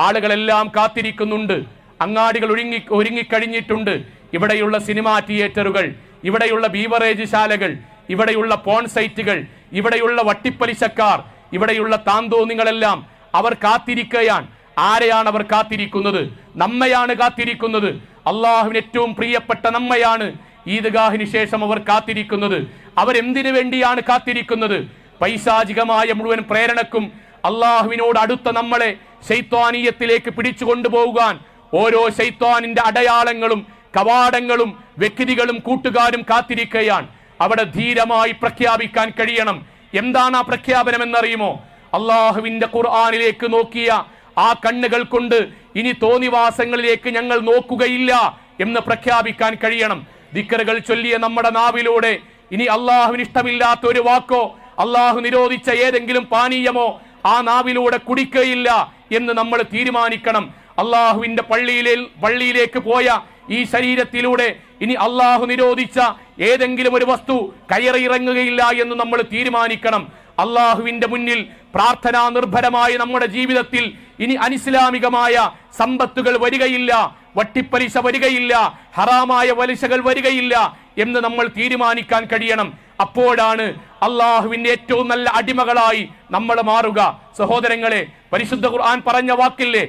ആളുകളെല്ലാം കാത്തിരിക്കുന്നുണ്ട്. അങ്ങാടികൾ ഒരുങ്ങി ഒരുങ്ങിക്കഴിഞ്ഞിട്ടുണ്ട്. ഇവിടെയുള്ള സിനിമാ തിയേറ്ററുകൾ ഇവിടെയുള്ള ബീവറേജ് ശാലകൾ ഇവിടെയുള്ള പോൺ സൈറ്റുകൾ ഇവിടെയുള്ള വട്ടിപ്പലിശക്കാർ ഇവിടെയുള്ള താന്തോന്നികളെല്ലാം അവർ കാത്തിരിക്കുകയാണ് ആരെയാണ് അവർ കാത്തിരിക്കുന്നത്? നമ്മയാണ് കാത്തിരിക്കുന്നത്. അള്ളാഹുവിന് ഏറ്റവും പ്രിയപ്പെട്ട നമ്മയാണ്. ഈദ്ഗാഹിന് ശേഷം അവർ കാത്തിരിക്കുന്നത്. അവരെന്തിനു വേണ്ടിയാണ് കാത്തിരിക്കുന്നത്? പൈശാചികമായ മുഴുവൻ പ്രേരണക്കും അള്ളാഹുവിനോട് അടുത്ത നമ്മളെ ശൈത്വാനീയത്തിലേക്ക് പിടിച്ചു കൊണ്ടുപോകാൻ ഓരോ ശൈത്വാനിന്റെ അടയാളങ്ങളും കവാടങ്ങളും വ്യക്തികളും കൂട്ടുകാരും കാത്തിരിക്കുകയാണ്. അവിടെ ധീരമായി പ്രഖ്യാപിക്കാൻ കഴിയണം. എന്താണ് ആ പ്രഖ്യാപനം എന്നറിയുമോ? അള്ളാഹുവിന്റെ ഖുർആാനിലേക്ക് നോക്കിയ ആ കണ്ണുകൾ കൊണ്ട് ഇനി തോന്നിവാസങ്ങളിലേക്ക് ഞങ്ങൾ നോക്കുകയില്ല എന്ന് പ്രഖ്യാപിക്കാൻ കഴിയണം. ദിക്കറുകൾ ചൊല്ലിയ നമ്മുടെ നാവിലൂടെ ഇനി അള്ളാഹുവിന് ഇഷ്ടമില്ലാത്ത ഒരു വാക്കോ അള്ളാഹു നിരോധിച്ച ഏതെങ്കിലും പാനീയമോ ആ നാവിലൂടെ കുടിക്കുകയില്ല എന്ന് നമ്മൾ തീരുമാനിക്കണം. അള്ളാഹുവിന്റെ പള്ളിയിലെ പള്ളിയിലേക്ക് പോയ ഈ ശരീരത്തിലൂടെ ഇനി അള്ളാഹു നിരോധിച്ച ഏതെങ്കിലും ഒരു വസ്തു കയറിയിറങ്ങുകയില്ല എന്ന് നമ്മൾ തീരുമാനിക്കണം. അള്ളാഹുവിന്റെ മുന്നിൽ പ്രാർത്ഥനാ നിർഭരമായ നമ്മുടെ ജീവിതത്തിൽ ഇനി അനിസ്ലാമികമായ സമ്പത്തുകൾ വരികയില്ല വട്ടിപ്പലിശ വരികയില്ല ഹറാമായ പലിശകൾ വരികയില്ല എന്ന് നമ്മൾ തീരുമാനിക്കാൻ കഴിയണം. അപ്പോഴാണ് അള്ളാഹുവിന്റെ ഏറ്റവും നല്ല അടിമകളായി നമ്മൾ മാറുക. സഹോദരങ്ങളെ പരിശുദ്ധ ഖുർആൻ പറഞ്ഞ വാക്കില്ലേ?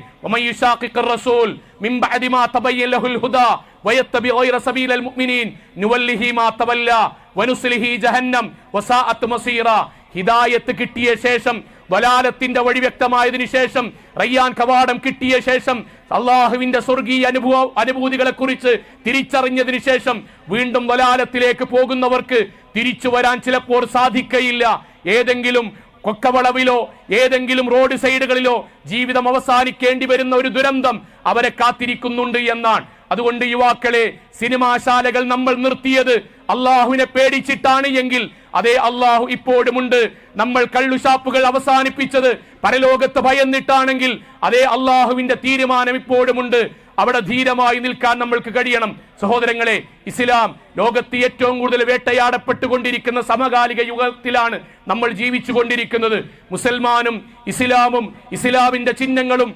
ഹിദായത്ത് കിട്ടിയ ശേഷം വലാലത്തിന്റെ വഴി വ്യക്തമായതിനു ശേഷം റയ്യാൻ കവാടം കിട്ടിയ ശേഷം അള്ളാഹുവിന്റെ സ്വർഗീയ അനുഭവ അനുഭൂതികളെ കുറിച്ച് തിരിച്ചറിഞ്ഞതിനു ശേഷം വീണ്ടും വലാലത്തിലേക്ക് പോകുന്നവർക്ക് തിരിച്ചു വരാൻ ചിലപ്പോൾ സാധിക്കയില്ല. ഏതെങ്കിലും കൊക്കവളവിലോ ഏതെങ്കിലും റോഡ് സൈഡുകളിലോ ജീവിതം അവസാനിക്കേണ്ടി വരുന്ന ഒരു ദുരന്തം അവരെ കാത്തിരിക്കുന്നുണ്ട് എന്നാണ്. അതുകൊണ്ട് യുവാക്കളെ സിനിമാശാലകൾ നമ്മൾ നിർത്തിയത് അള്ളാഹുവിനെ പേടിച്ചിട്ടാണ് എങ്കിൽ അതേ അള്ളാഹു ഇപ്പോഴുമുണ്ട്. നമ്മൾ കള്ളുഷാപ്പുകൾ അവസാനിപ്പിച്ചത് പരലോകത്ത് ഭയന്നിട്ടാണെങ്കിൽ അതേ അള്ളാഹുവിന്റെ തീരുമാനം ഇപ്പോഴുമുണ്ട്. അവിടെ ധീരമായി നിൽക്കാൻ നമ്മൾക്ക് കഴിയണം. സഹോദരങ്ങളെ ഇസ്ലാം ലോകത്ത് ഏറ്റവും കൂടുതൽ വേട്ടയാടപ്പെട്ടുകൊണ്ടിരിക്കുന്ന സമകാലിക യുഗത്തിലാണ് നമ്മൾ ജീവിച്ചു കൊണ്ടിരിക്കുന്നത് മുസൽമാനും ഇസ്ലാമും ഇസ്ലാമിന്റെ ചിഹ്നങ്ങളും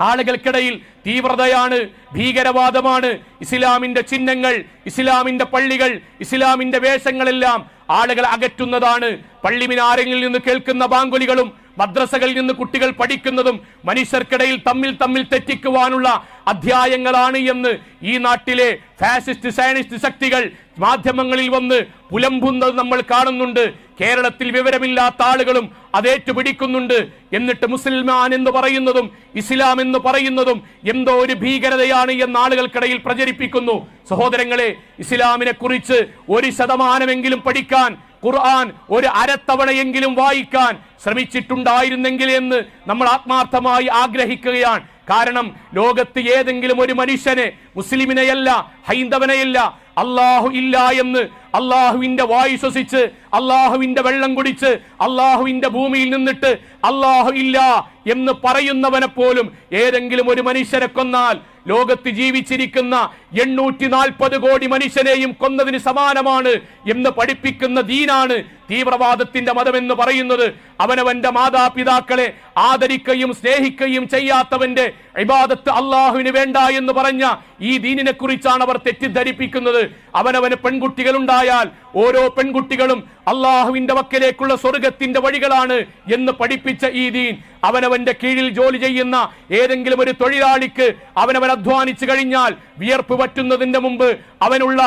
ആളുകൾക്കിടയിൽ തീവ്രതയാണ് ഭീകരവാദമാണ്. ഇസ്ലാമിന്റെ ചിഹ്നങ്ങൾ ഇസ്ലാമിന്റെ പള്ളികൾ ഇസ്ലാമിന്റെ വേഷങ്ങളെല്ലാം ആളുകൾ അകറ്റുന്നതാണ്. പള്ളിമിനാരങ്ങളിൽ നിന്ന് കേൾക്കുന്ന ബാങ്കുലികളും മദ്രസകളിൽ നിന്ന് കുട്ടികൾ പഠിക്കുന്നതും മനുഷ്യർക്കിടയിൽ തമ്മിൽ തമ്മിൽ തെറ്റിക്കുവാനുള്ള അധ്യായങ്ങളാണ് എന്ന് ഈ നാട്ടിലെ ഫാസിസ്റ്റ് സയനിസ്റ്റ് ശക്തികൾ മാധ്യമങ്ങളിൽ വന്ന് പുലമ്പുന്നത് നമ്മൾ കാണുന്നുണ്ട്. കേരളത്തിൽ വിവരമില്ലാത്ത ആളുകളും അതേറ്റുപിടിക്കുന്നുണ്ട് എന്നിട്ട് മുസൽമാൻ എന്ന് പറയുന്നതും ഇസ്ലാം എന്ന് പറയുന്നതും എന്തോ ഒരു ഭീകരതയാണ് എന്ന ആളുകൾക്കിടയിൽ പ്രചരിപ്പിക്കുന്നു. സഹോദരങ്ങളെ ഇസ്ലാമിനെ കുറിച്ച് ഒരു ശതമാനമെങ്കിലും പഠിക്കാൻ ഖുർആൻ ഒരു അരത്തവണയെങ്കിലും വായിക്കാൻ ശ്രമിച്ചിട്ടുണ്ടായിരുന്നെങ്കിൽ എന്ന് നമ്മൾ ആത്മാർത്ഥമായി ആഗ്രഹിക്കുകയാണ്. കാരണം ലോകത്ത് ഏതെങ്കിലും ഒരു മനുഷ്യനെ മുസ്ലിമിനെയല്ല ഹൈന്ദവനെയല്ല അള്ളാഹു ഇല്ല എന്ന് അള്ളാഹുവിന്റെ വായു ശ്വസിച്ച് അള്ളാഹുവിന്റെ വെള്ളം കുടിച്ച് അള്ളാഹുവിന്റെ ഭൂമിയിൽ നിന്നിട്ട് അള്ളാഹു ഇല്ല എന്ന് പറയുന്നവനെ പോലും ഏതെങ്കിലും ഒരു മനുഷ്യനെ കൊന്നാൽ ലോകത്ത് ജീവിച്ചിരിക്കുന്ന എണ്ണൂറ്റി നാൽപ്പത് കോടി മനുഷ്യനെയും കൊന്നതിന് സമാനമാണ് എന്ന് പഠിപ്പിക്കുന്ന ദീനാണ് തീവ്രവാദത്തിന്റെ മതം എന്ന് പറയുന്നത് അവനവന്റെ മാതാപിതാക്കളെ ആദരിക്കുകയും സ്നേഹിക്കുകയും ചെയ്യാത്തവന്റെ ഇബാദത്ത് അള്ളാഹുവിന് വേണ്ട എന്ന് പറഞ്ഞ ഈ ദീനിനെ കുറിച്ചാണ് അവർ തെറ്റിദ്ധരിപ്പിക്കുന്നത്. അവനവന് പെൺകുട്ടികൾ ഉണ്ടായാൽ ഓരോ പെൺകുട്ടികളും അള്ളാഹുവിന്റെ വക്കലേക്കുള്ള സ്വർഗത്തിന്റെ വഴികളാണ് എന്ന് പഠിപ്പിച്ച ഈ ദീൻ. അവനവന്റെ കീഴിൽ ജോലി ചെയ്യുന്ന ഏതെങ്കിലും ഒരു തൊഴിലാളിക്ക് അവനവൻ അധ്വാനിച്ചു കഴിഞ്ഞാൽ വിയർപ്പ് പറ്റുന്നതിന്റെ മുമ്പ് അവനുള്ള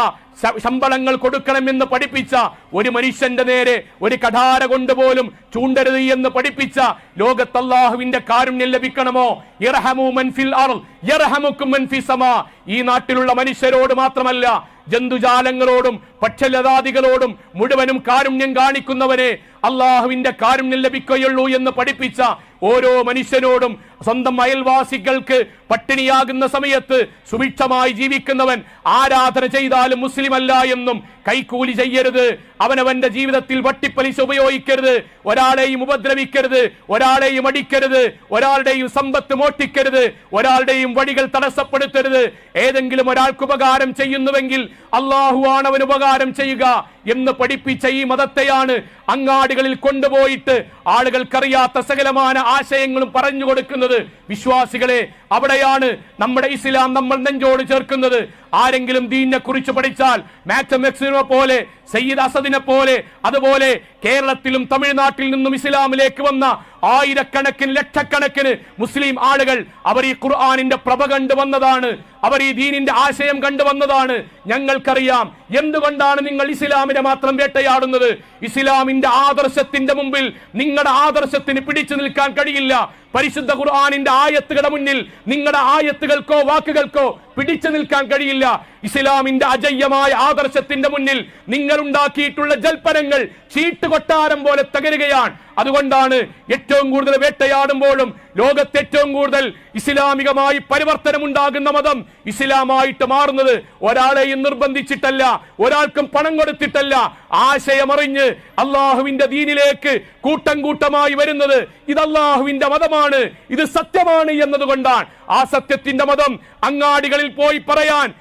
ശമ്പളങ്ങൾ കൊടുക്കണമെന്ന് പഠിപ്പിച്ച ഒരു മനുഷ്യന്റെ നേരെ ഒരു കഠാര കൊണ്ടുപോലും ചൂണ്ടരുത് എന്ന് പഠിപ്പിച്ച ലോകത്തല്ലാഹുവിന്റെ കാരുണ്യം ലഭിക്കണമോ. ഈ നാട്ടിലുള്ള മനുഷ്യരോട് മാത്രമല്ല ജന്തുജാലങ്ങളോടും പക്ഷലതാദികളോടും മുഴുവനും കാരുണ്യം കാണിക്കുന്നവനെ അള്ളാഹുവിന്റെ കാരുണ്യം ലഭിക്കുകയുള്ളൂ എന്ന് പഠിപ്പിച്ച ഓരോ മനുഷ്യനോടും സ്വന്തം അയൽവാസികൾക്ക് പട്ടിണിയാകുന്ന സമയത്ത് സുഭിക്ഷമായി ജീവിക്കുന്നവൻ ആരാധന ചെയ്താലും മുസ്ലിം അല്ല എന്നും കൈക്കൂലി ചെയ്യരുത്. അവനവന്റെ ജീവിതത്തിൽ വട്ടിപ്പലിശ ഉപയോഗിക്കരുത്. ഒരാളെയും ഉപദ്രവിക്കരുത്. ഒരാളെയും അടിക്കരുത്. ഒരാളുടെയും സമ്പത്ത് മോഷ്ടിക്കരുത്. ഒരാളുടെയും വഴികൾ തടസ്സപ്പെടുത്തരുത്. ഏതെങ്കിലും ഒരാൾക്ക് ഉപകാരം ചെയ്യുന്നുവെങ്കിൽ അള്ളാഹു ആണ് അവൻ ഉപകാരം ചെയ്യുക എന്ന് പഠിപ്പിച്ച ഈ മതത്തെയാണ് അങ്ങാടികളിൽ കൊണ്ടുപോയിട്ട് ആളുകൾക്കറിയാത്ത സകലമായ ആശയങ്ങളും പറഞ്ഞു കൊടുക്കുന്നത്. വിശ്വാസികളെ അവിടെയാണ് നമ്മുടെ ഇസ്ലാം നമ്മൾ നെഞ്ചോട് ചേർക്കുന്നത്. ആരെങ്കിലും ദീനിനെ കുറിച്ച് പഠിച്ചാൽ മാത്തമെക്സിനെ പോലെ സയ്യിദ് അസദിനെ പോലെ അതുപോലെ കേരളത്തിലും തമിഴ്നാട്ടിൽ നിന്നും ഇസ്ലാമിലേക്ക് വന്ന ആയിരക്കണക്കിന് ലക്ഷക്കണക്കിന് മുസ്ലിം ആളുകൾ അവർ ഈ ഖുർആാനിന്റെ പ്രഭ കണ്ടു വന്നതാണ് അവർ ഈ ദീനിന്റെ ആശയം കണ്ടുവന്നതാണ് ഞങ്ങൾക്കറിയാം എന്തുകൊണ്ടാണ് നിങ്ങൾ ഇസ്ലാമിനെ മാത്രം വേട്ടയാടുന്നത്? ഇസ്ലാമിന്റെ ആദർശത്തിന്റെ മുമ്പിൽ നിങ്ങളുടെ ആദർശത്തിന് പിടിച്ചു നിൽക്കാൻ കഴിയില്ല. പരിശുദ്ധ ഖുർആാനിന്റെ ആയത്തുകളുടെ മുന്നിൽ നിങ്ങളുടെ ആയത്തുകൾക്കോ വാക്കുകൾക്കോ പിടിച്ചു നിൽക്കാൻ കഴിയില്ല. ഇല്ല ഇസ്ലാമിന്റെ അജയ്യമായ ആദർശത്തിന്റെ മുന്നിൽ നിങ്ങൾ ഉണ്ടാക്കിയിട്ടുള്ള ജൽപ്പനങ്ങൾ ചീട്ടുകൊട്ടാരം പോലെ തകരുകയാണ്. അതുകൊണ്ടാണ് ഏറ്റവും കൂടുതൽ വേട്ടയാടുമ്പോഴും ലോകത്ത് ഏറ്റവും കൂടുതൽ ഇസ്ലാമികമായി പരിവർത്തനം ഉണ്ടാകുന്ന മതം ഇസ്ലാമായിട്ട് മാറുന്നത് ഒരാളെയും നിർബന്ധിച്ചിട്ടല്ല ഒരാൾക്കും പണം കൊടുത്തിട്ടല്ല. ആശയമറിഞ്ഞ് അള്ളാഹുവിന്റെ ദീനിലേക്ക് കൂട്ടം കൂട്ടമായി വരുന്നത് ഇത് അള്ളാഹുവിന്റെ മതമാണ് ഇത് സത്യമാണ് എന്നതുകൊണ്ടാണ്. ആ സത്യത്തിന്റെ മതം അങ്ങാടികളിൽ പോയി പറയാൻ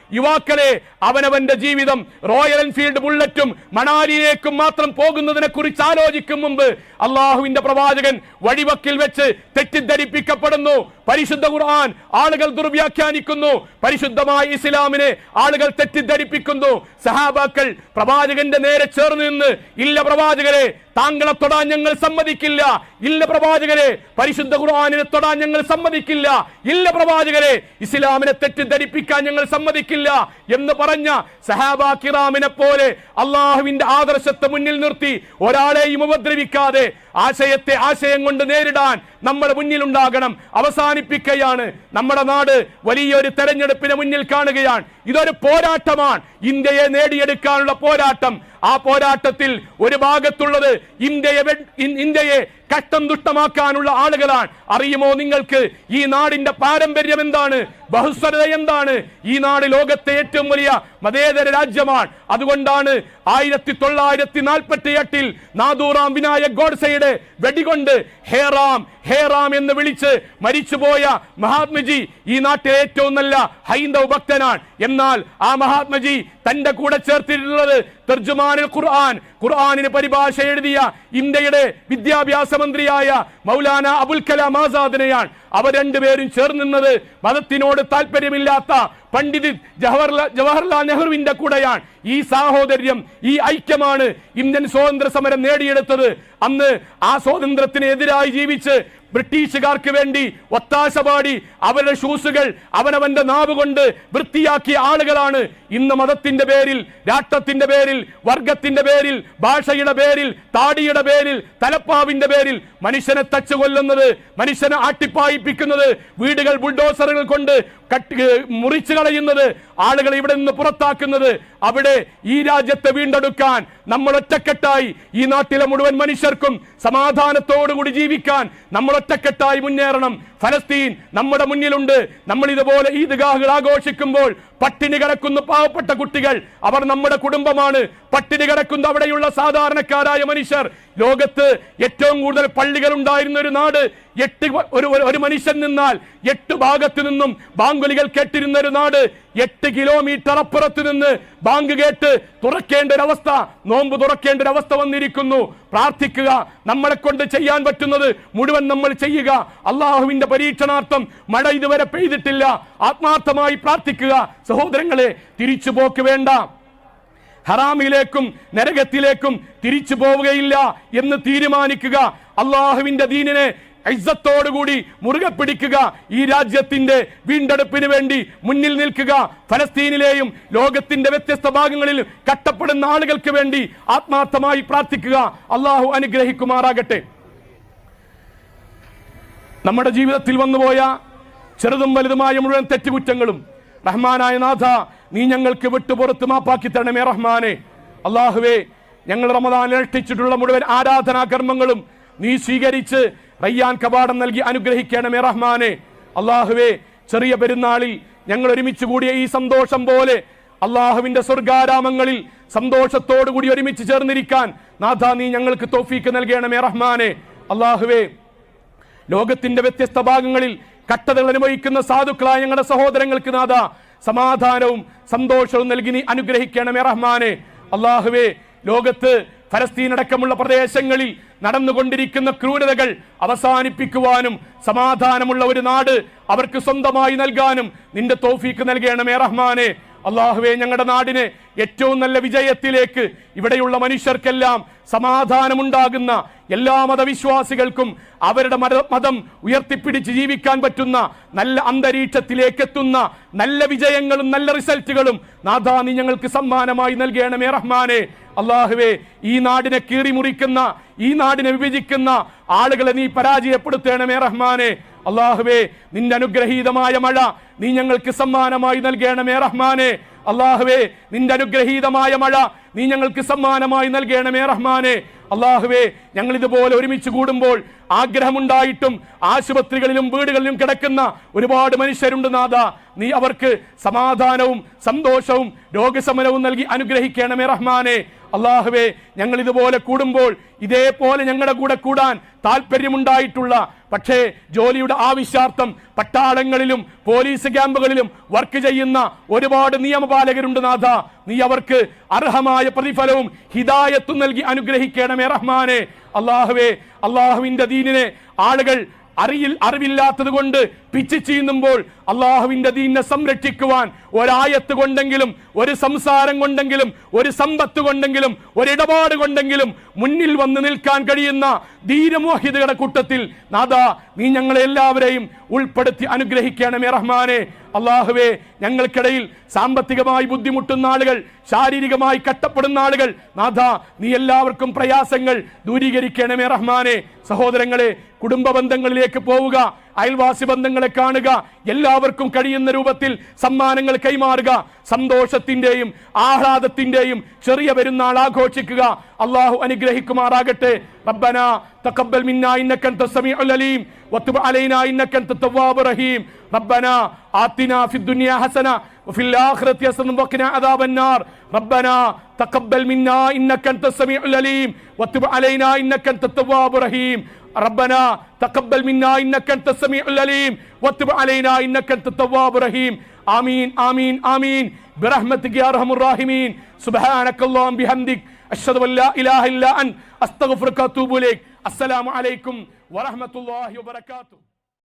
യുവാക്കളെ അവനവന്റെ ജീവിതം റോയൽ എൻഫീൽഡ് ബുള്ളറ്റും മണാലിയിലേക്കും മാത്രം പോകുന്നതിനെ കുറിച്ച് ആലോചിക്കും മുമ്പ് അള്ളാഹുവിന്റെ പ്രവാചകൻ വഴിവക്കിൽ വെച്ച് തെറ്റിദ്ധരിപ്പിക്കപ്പെടുന്നു. പരിശുദ്ധ ഖുർആൻ ആളുകൾ ദുർവ്യാഖ്യാനിക്കുന്നു. പരിശുദ്ധമായ ഇസ്ലാമിനെ ആളുകൾ തെറ്റിദ്ധരിപ്പിക്കുന്നു. സഹാബാക്കൾ പ്രവാചകന്റെ നേരെ ചേർന്ന് നിന്ന് ഇല്ല പ്രവാചകരെ താങ്കളെ തൊടാൻ ഞങ്ങൾ സമ്മതിക്കില്ല. ഇല്ല പ്രവാചകരെ പരിശുദ്ധ ഖുർആാനിനെ തൊടാൻ ഞങ്ങൾ സമ്മതിക്കില്ല. ഇല്ല പ്രവാചകരെ ഇസ്ലാമിനെ തെറ്റിദ്ധരിപ്പിക്കാൻ ഞങ്ങൾ സമ്മതിക്കില്ല എന്ന് പറഞ്ഞ സഹാബാ കിറാമിനെ പോലെ അള്ളാഹുവിന്റെ ആദർശത്തെ മുന്നിൽ നിർത്തി ഒരാളെയും ഉപദ്രവിക്കാതെ ആശയത്തെ ആശയം കൊണ്ട് നേരിടാൻ നമ്മുടെ മുന്നിലുണ്ടാകണം. അവസാനിപ്പിക്കുകയാണ് നമ്മുടെ നാട് വലിയൊരു തെരഞ്ഞെടുപ്പിന് മുന്നിൽ കാണുകയാണ്. ഇതൊരു പോരാട്ടമാണ്. ഇന്ത്യയെ നേടിയെടുക്കാനുള്ള പോരാട്ടം. ആ പോരാട്ടത്തിൽ ഒരു ഭാഗത്തുള്ളത് ഇന്ത്യയെ ഇന്ത്യയെ കഷ്ടം ദുഷ്ടമാക്കാനുള്ള ആളുകളാണ്. അറിയുമോ നിങ്ങൾക്ക്? ഈ നാടിന്റെ പാരമ്പര്യം എന്താണ്? ബഹുസ്വരത എന്താണ്? ഈ നാട് ലോകത്തെ ഏറ്റവും വലിയ മതേതര രാജ്യമാണ്. അതുകൊണ്ടാണ് ആയിരത്തി തൊള്ളായിരത്തി നാൽപ്പത്തി എട്ടിൽ നാദൂറാം വിനായക് ഗോഡ്സയുടെ വെടികൊണ്ട് ഹേറാം ഹേറാം എന്ന് വിളിച്ച് മരിച്ചുപോയ മഹാത്മജി ഈ നാട്ടിലെ ഏറ്റവും നല്ല ഹൈന്ദവ ഭക്തനാണ്. എന്നാൽ ആ മഹാത്മജി തന്റെ കൂടെ ചേർത്തിട്ടുള്ളത് തർജുമാനിൽ ഖുർആൻ. ഖുർആാനിന് പരിഭാഷ എഴുതിയ ഇന്ത്യയുടെ വിദ്യാഭ്യാസ മന്ത്രിയായ മൗലാന അബുൽ കലാം ആസാദിനെയാണ്. അവർ രണ്ടുപേരും ചേർന്നിരുന്നത് മതത്തിനോട് താല്പര്യമില്ലാത്ത പണ്ഡിത് ജവഹർലാൽ ജവഹർലാൽ നെഹ്റുവിന്റെ കൂടെയാണ്. ഈ സാഹോദര്യം ഈ ഐക്യമാണ് ഇന്ത്യൻ സ്വാതന്ത്ര്യ സമരം നേടിയെടുത്തത്. അന്ന് ആ സ്വാതന്ത്ര്യത്തിനെതിരായി ജീവിച്ച് ബ്രിട്ടീഷുകാർക്ക് വേണ്ടി ഒത്താശ പാടി അവരുടെ ഷൂസുകൾ അവനവന്റെ നാവ് കൊണ്ട് വൃത്തിയാക്കിയ ആളുകളാണ്. ഇന്ന് മതത്തിന്റെ പേരിൽ രാഷ്ട്രത്തിന്റെ പേരിൽ വർഗത്തിന്റെ പേരിൽ ഭാഷയുടെ പേരിൽ താടിയുടെ പേരിൽ തലപ്പാവിന്റെ പേരിൽ മനുഷ്യനെ തച്ചു കൊല്ലുന്നത് മനുഷ്യനെ ആട്ടിപ്പായിപ്പിക്കുന്നത് വീടുകൾ ബുൾഡോസറുകൾ കൊണ്ട് കട്ടി മുറിച്ച് കളയുന്നത് ആളുകൾ ഇവിടെ നിന്ന് പുറത്താക്കുന്നത് അവിടെ ഈ രാജ്യത്തെ വീണ്ടെടുക്കാൻ നമ്മൾ ഒറ്റക്കെട്ടായി ഈ നാട്ടിലെ മുഴുവൻ മനുഷ്യർക്കും സമാധാനത്തോടുകൂടി ജീവിക്കാൻ നമ്മൾ ഒറ്റക്കെട്ടായി മുന്നേറണം. ഫലസ്തീൻ നമ്മുടെ മുന്നിലുണ്ട്. നമ്മൾ ഇതുപോലെ ഈ ദുഗാഹുകൾ ആഘോഷിക്കുമ്പോൾ പട്ടിണി കിടക്കുന്ന പാവപ്പെട്ട കുട്ടികൾ. അവർ നമ്മുടെ കുടുംബമാണ്. പട്ടിണി കിടക്കുന്ന അവിടെയുള്ള സാധാരണക്കാരായ മനുഷ്യർ. ലോകത്ത് ഏറ്റവും കൂടുതൽ പള്ളികൾ ഉണ്ടായിരുന്ന ഒരു നാട് എട്ട് ഒരു ഒരു- മനുഷ്യൻ നിന്നാൽ എട്ട് ഭാഗത്ത് നിന്നും ബാങ്കുലികൾ കേട്ടിരുന്ന ഒരു നാട് എട്ട് കിലോമീറ്റർ അപ്പുറത്ത് നിന്ന് ബാങ്ക് കേട്ട് തുറക്കേണ്ട ഒരു അവസ്ഥ നോമ്പ് തുറക്കേണ്ട ഒരു അവസ്ഥ വന്നിരിക്കുന്നു. പ്രാർത്ഥിക്കുക നമ്മളെ കൊണ്ട് ചെയ്യാൻ പറ്റുന്നത് മുഴുവൻ നമ്മൾ ചെയ്യുക. അള്ളാഹുവിന്റെ പരീക്ഷണാർത്ഥം മഴ ഇതുവരെ പെയ്തിട്ടില്ല. ആത്മാർത്ഥമായി പ്രാർത്ഥിക്കുക. സഹോദരങ്ങളെ തിരിച്ചുപോക്ക് വേണ്ട. ഹറാമിലേക്കും നരകത്തിലേക്കും തിരിച്ചു പോവുകയില്ല എന്ന് തീരുമാനിക്കുക. അള്ളാഹുവിന്റെ ദീനിനെ ഐസത്തോടുകൂടി മുറുകെ പിടിക്കുക. ഈ രാജ്യത്തിന്റെ വീണ്ടെടുപ്പിന് വേണ്ടി മുന്നിൽ നിൽക്കുക. ഫലസ്തീനിലെയും ലോകത്തിന്റെ വ്യത്യസ്ത ഭാഗങ്ങളിൽ കട്ടപ്പെടുന്ന ആളുകൾക്ക് വേണ്ടി ആത്മാർത്ഥമായി പ്രാർത്ഥിക്കുക. അള്ളാഹു അനുഗ്രഹിക്കുമാറാകട്ടെ. നമ്മുടെ ജീവിതത്തിൽ വന്നുപോയ ചെറുതും വലുതുമായ മുഴുവൻ തെറ്റുകുറ്റങ്ങളും റഹ്മാനായ നാഥ നീ ഞങ്ങൾക്ക് വിട്ടുപുറത്ത് മാപ്പാക്കി തരണമേ റഹ്മാനെ. അള്ളാഹുവേ ഞങ്ങൾ റമദാൻ അനുഷ്ഠിച്ചിട്ടുള്ള മുഴുവൻ ആരാധനാ കർമ്മങ്ങളും നീ സ്വീകരിച്ച് റയ്യാൻ കവാടം നൽകി അനുഗ്രഹിക്കണമേ റഹ്മാനെ. അള്ളാഹുവേ ചെറിയ പെരുന്നാളിൽ ഞങ്ങൾ ഒരുമിച്ച് കൂടിയ ഈ സന്തോഷം പോലെ അള്ളാഹുവിന്റെ സ്വർഗാരാമങ്ങളിൽ സന്തോഷത്തോടു കൂടി ഒരുമിച്ച് ചേർന്നിരിക്കാൻ നാഥ നീ ഞങ്ങൾക്ക് തോഫീക്ക് നൽകണമേ റഹ്മാനെ. അള്ളാഹുവേ ലോകത്തിന്റെ വ്യത്യസ്ത ഭാഗങ്ങളിൽ കട്ടതകൾ അനുഭവിക്കുന്ന സാധുക്കളായ ഞങ്ങളുടെ സഹോദരങ്ങൾക്ക് നാഥ സമാധാനവും സന്തോഷവും നൽകി നീ അനുഗ്രഹിക്കണമേ റഹ്മാനെ. അള്ളാഹുവേ ലോകത്ത് ഫലസ്തീൻ അടക്കമുള്ള പ്രദേശങ്ങളിൽ നടന്നുകൊണ്ടിരിക്കുന്ന ക്രൂരതകൾ അവസാനിപ്പിക്കുവാനും സമാധാനമുള്ള ഒരു നാട് അവർക്ക് സ്വന്തമായി നൽകാനും നിന്റെ തോഫീക്ക് നൽകണമേ റഹ്മാനെ. അള്ളാഹുവെ ഞങ്ങളുടെ നാടിനെ ഏറ്റവും നല്ല വിജയത്തിലേക്ക് ഇവിടെയുള്ള മനുഷ്യർക്കെല്ലാം സമാധാനമുണ്ടാകുന്ന എല്ലാ മതവിശ്വാസികൾക്കും അവരുടെ മത ഉയർത്തിപ്പിടിച്ച് ജീവിക്കാൻ പറ്റുന്ന നല്ല അന്തരീക്ഷത്തിലേക്ക് എത്തുന്ന നല്ല വിജയങ്ങളും നല്ല റിസൾട്ടുകളും നാഥാ നീ ഞങ്ങൾക്ക് സമ്മാനമായി നൽകണമേ റഹ്മാനെ. അള്ളാഹുവേ ഈ നാടിനെ കീറിമുറിക്കുന്ന ഈ നാടിനെ വിഭജിക്കുന്ന ആളുകളെ നീ പരാജയപ്പെടുത്തണമേ റഹ്മാനെ. അള്ളാഹുവേ നിന്റെ അനുഗ്രഹീതമായ മഴ നീ ഞങ്ങൾക്ക് സമ്മാനമായി നൽകണമേ റഹ്മാനെ. അള്ളാഹുവേ നിന്റെ അനുഗ്രഹീതമായ മഴ നീ ഞങ്ങൾക്ക് സമ്മാനമായി നൽകണമേ റഹ്മാനെ. അള്ളാഹുവേ ഞങ്ങൾ ഇതുപോലെ ഒരുമിച്ച് കൂടുമ്പോൾ ആഗ്രഹമുണ്ടായിട്ടും ആശുപത്രികളിലും വീടുകളിലും കിടക്കുന്ന ഒരുപാട് മനുഷ്യരുണ്ട് നാഥ. നീ അവർക്ക് സമാധാനവും സന്തോഷവും രോഗശമനവും നൽകി അനുഗ്രഹിക്കണമേ റഹ്മാനെ. അള്ളാഹുവേ ഞങ്ങൾ ഇതുപോലെ കൂടുമ്പോൾ ഇതേപോലെ ഞങ്ങളുടെ കൂടെ കൂടാൻ താല്പര്യമുണ്ടായിട്ടുള്ള പക്ഷേ ജോലിയുടെ ആവശ്യാർത്ഥം പട്ടാളങ്ങളിലും പോലീസ് ക്യാമ്പുകളിലും വർക്ക് ചെയ്യുന്ന ഒരുപാട് നിയമപാലകരുണ്ട് നാഥ. നീ അവർക്ക് അർഹമായ പ്രതിഫലവും ഹിദായത്തും നൽകി അനുഗ്രഹിക്കണമേ റഹ്മാനെ. അള്ളാഹുവേ അള്ളാഹുവിന്റെ ദീനിനെ ആളുകൾ അറിയിൽ അറിവില്ലാത്തത് കൊണ്ട് പിച്ച് ചെയ്യുമ്പോൾ അള്ളാഹുവിന്റെ ദീനെ സംരക്ഷിക്കുവാൻ ഒരായത്ത് കൊണ്ടെങ്കിലും ഒരു സംസാരം കൊണ്ടെങ്കിലും ഒരു സമ്പത്ത് കൊണ്ടെങ്കിലും ഒരിടപാട് കൊണ്ടെങ്കിലും മുന്നിൽ വന്ന് നിൽക്കാൻ കഴിയുന്ന ധീരമോഹിതയുടെ കൂട്ടത്തിൽ നാദാ നീ ഞങ്ങളെ എല്ലാവരെയും ഉൾപ്പെടുത്തി അനുഗ്രഹിക്കണമേ റഹ്മാനെ. അള്ളാഹുവേ ഞങ്ങൾക്കിടയിൽ സാമ്പത്തികമായി ബുദ്ധിമുട്ടുന്ന ആളുകൾ ശാരീരികമായി കട്ടപ്പെടുന്ന ആളുകൾ നാഥ നീ എല്ലാവർക്കും പ്രയാസങ്ങൾ ദൂരീകരിക്കണമേ റഹ്മാനെ. സഹോദരങ്ങളെ കുടുംബ ബന്ധങ്ങളിലേക്ക് പോവുക അയൽവാസി ബന്ധങ്ങളെ കാണുക എല്ലാവർക്കും കഴിയുന്ന രൂപത്തിൽ സമ്മാനങ്ങൾ കൈമാറുക സന്തോഷത്തിന്റെയും ആഹ്ലാദത്തിന്റെയും ചെറിയ പെരുന്നാൾ ആഘോഷിക്കുക അള്ളാഹു അനുഗ്രഹിക്കുമാറാകട്ടെ റബ്ബന തഖബ്ബൽ മിന്നാ ഇന്നക അൻത സമീഉൽ അലീം വതുബ് അലൈനാ ഇന്നക അൻത തവ്വാബുർ റഹീം റബ്ബന ആതിനാ ഫിദ് ദുനിയാ ഹസന وفي الآخرة حسنة وقنا عذاب النار ربنا تقبل منا إنك أنت السميع العليم وتب علينا إنك أنت التواب الرحيم ربنا تقبل منا إنك أنت السميع العليم وتب علينا إنك أنت التواب الرحيم آمين آمين آمين برحمتك يا أرحم الراحمين سبحانك اللهم بحمدك أشهد أن لا إله إلا أنت أستغفرك وأتوب إليك السلام عليكم ورحمة الله وبركاته